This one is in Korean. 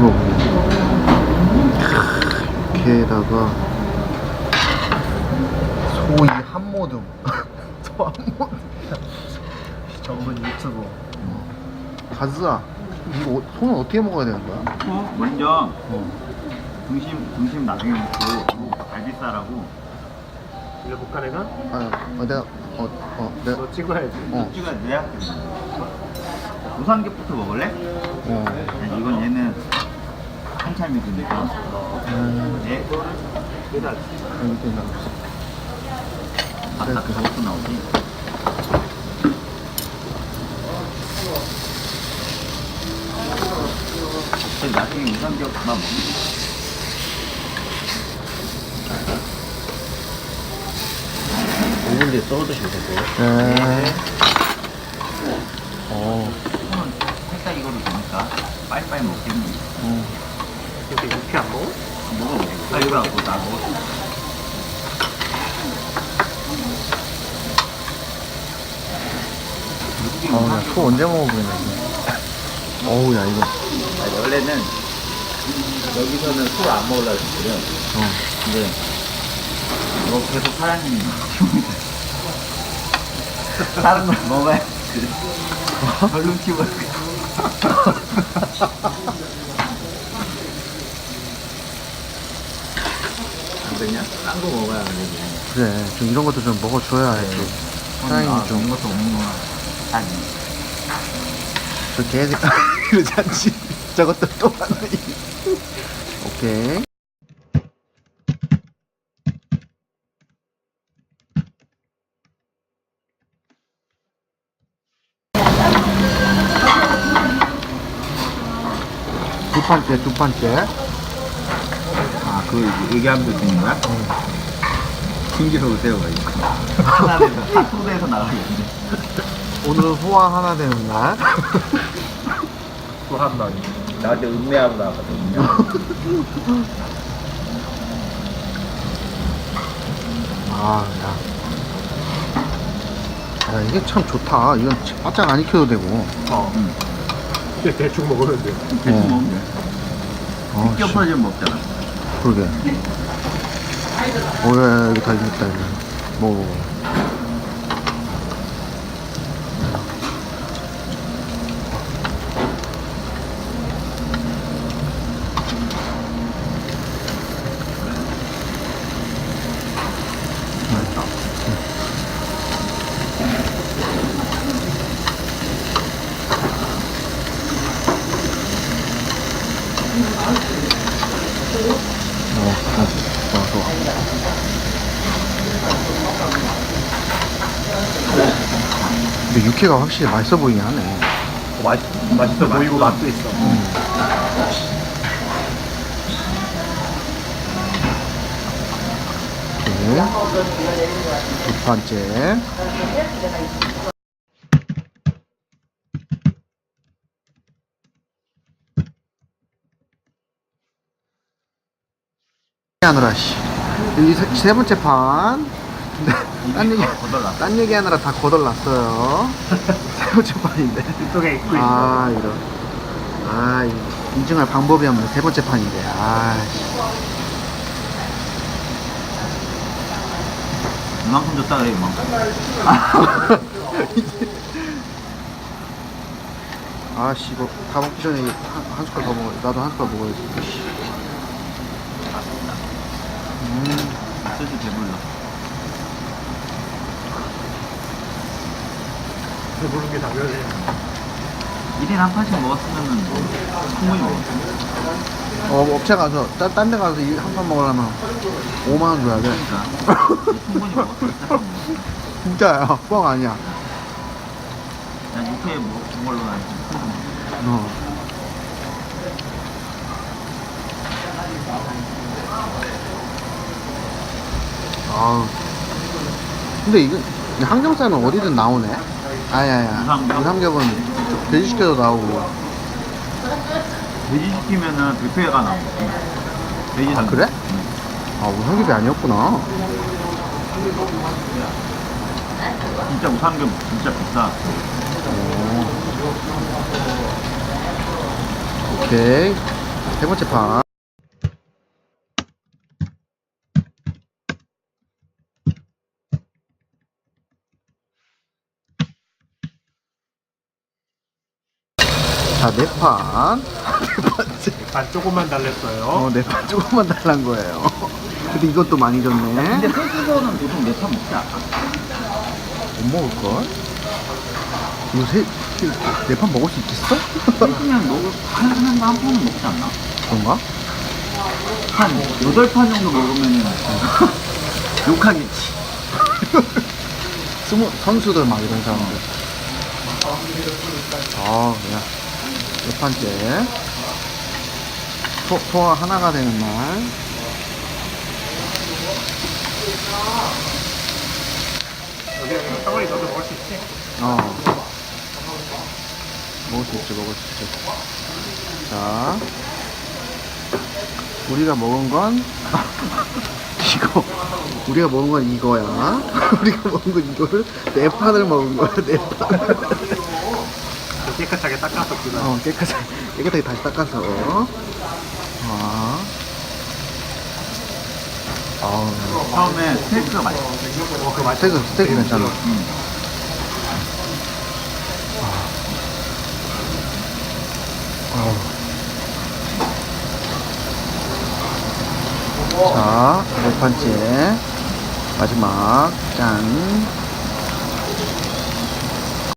씹어보겠습니다. 이렇게다가 소이 한 모듬. 소 한 모듬. 전문 유튜버. 가즈아. 이거 어- 소는 어떻게 먹어야 되는 거야? 어? 먼저 어. 등심 등심 나중에 먹고 갈비살하고 이거 볼까 내가? 아, 어, 내가 어, 어, 내가 너 찍어야지. 어, 찍어야 돼. 우삼겹부터 먹을래? 어. 아니, 이건 얘는 한참 익으니까 음, 얘 얘다. 이렇게 나왔어. 아까 저것도 나오지. 그래서 나중에 우삼겹 그만 먹는 오 5분 뒤에 썰어 드시면 될 거예요. 네. 어, 살짝 익어도 되니까 빨리빨리 먹겠니? 어. 근데 이렇게 안 먹어? 먹어보게. 빨리 익으라고 나 먹었어. 어우, 야, 소 언제 먹어보겠네, 이거. 어우, 야, 이거. 아니, 원래는 여기서는 술 안 먹으려고 했거든. 어. 근데 너 계속 사장님이 다른 걸 먹어야 별로 키워. 안 되냐? 딴 거 먹어야 되지. 그래, 좀 이런 것도 좀 먹어줘야. 사장님이 아, 좀. 이런 것도 없는 거야. 아니. 저 개새 않지 저것도 또 하나 오케이 두 판째 두 판째 아, 그 얘기하면 되는 거야? 신기로 오세요, 이거. 하나에서, 핫도그에서 나가겠는데. 오늘은 소화 하나 되는 날 또한 번. 나한테 음미하고 나가거든요. 아, 야. 야, 이게 참 좋다. 이건 바짝 안 익혀도 되고. 어. 응. 대충 먹으면 돼. 대충 어. 먹으면 돼. 어, 씨, 껴퍼지면 먹잖아. 그러게. 오, 야, 야, 여기 다 익었다, 이거. 먹어. 맛있다. 좋아, 좋아. 근데 육회가 확실히 맛있어 보이긴 하네. 어, 맛있, 맛있어 보이고 맛도 있어. 오케이. 두 번째. 하느라 씨. 여기 세, 세 번째 판. 딴 얘기. 딴 얘기 하느라 다 거덜났어요. 세 번째 판인데. 이쪽에 있어. 아 이런. 아 이- 인증할 방법이 없는 세 번째 판인데. 아. 씨. 이만큼 줬다 그래, 이만큼. 아씨 이거 다 먹기 전에 한, 한 숟갈 더 먹어. 나도 한 숟갈 먹어야지. 씨. 배불러. 배부른 게 당연해. 1인 한 판씩 먹었으면은 충분히 먹었어. 어, 뭐 업체 가서, 딴, 딴데 가서 한 판 먹으려면 5만원 줘야 돼. 그러니까. 충분히 먹었어. 진짜야. 뻥 아니야. 난 육회 먹은 걸로 먹었어. 어. 아우. 근데 이거, 이 항정살은 어디든 나오네? 아야야. 우삼겹? 우삼겹은 돼지시켜도 나오고. 돼지 시키면은 뷔페가 나오지. 돼지 아, 삼겹. 그래? 응. 아, 우삼겹이 아니었구나. 진짜 우삼겹 진짜 비싸. 오케이. 세 번째 판. 자, 네 판. 네 번째. 반 조금만 달랬어요. 어, 네판 조금만 달란 거예요. 근데 이것도 많이 줬네. 근데 세트서는 보통 네판 먹지 않아? 못 먹을걸? 요새 네판 먹을 수 있겠어? 세트면 먹을 한 판에서 한 판은 먹지 않나? 그런가? 한 여덟 판 정도 먹으면은 욕하겠지. 스무 선수들 막 이런 사람들. 아, 그냥 몇 판째. 소, 소화 하나가 되는 날. 여기 사거리 너도 먹을 수 있지? 어. 먹을 수 있지, 먹을 수 있지. 자. 우리가 먹은 건, 이거. 우리가 먹은 건 이거야. 우리가 먹은 건 이거를, 네 판을 먹은 거야, 네 판. 깨끗하게 닦아서 그다. 어, 깨끗하게, 깨끗하게 다시 닦아서. 아. 아우, 처음에 스테이크가 맛있어. 어, 그거 맛있어. 스테이크, 스테이크 괜찮아. 응. 아우. 자, 네 번째. 마지막, 짠.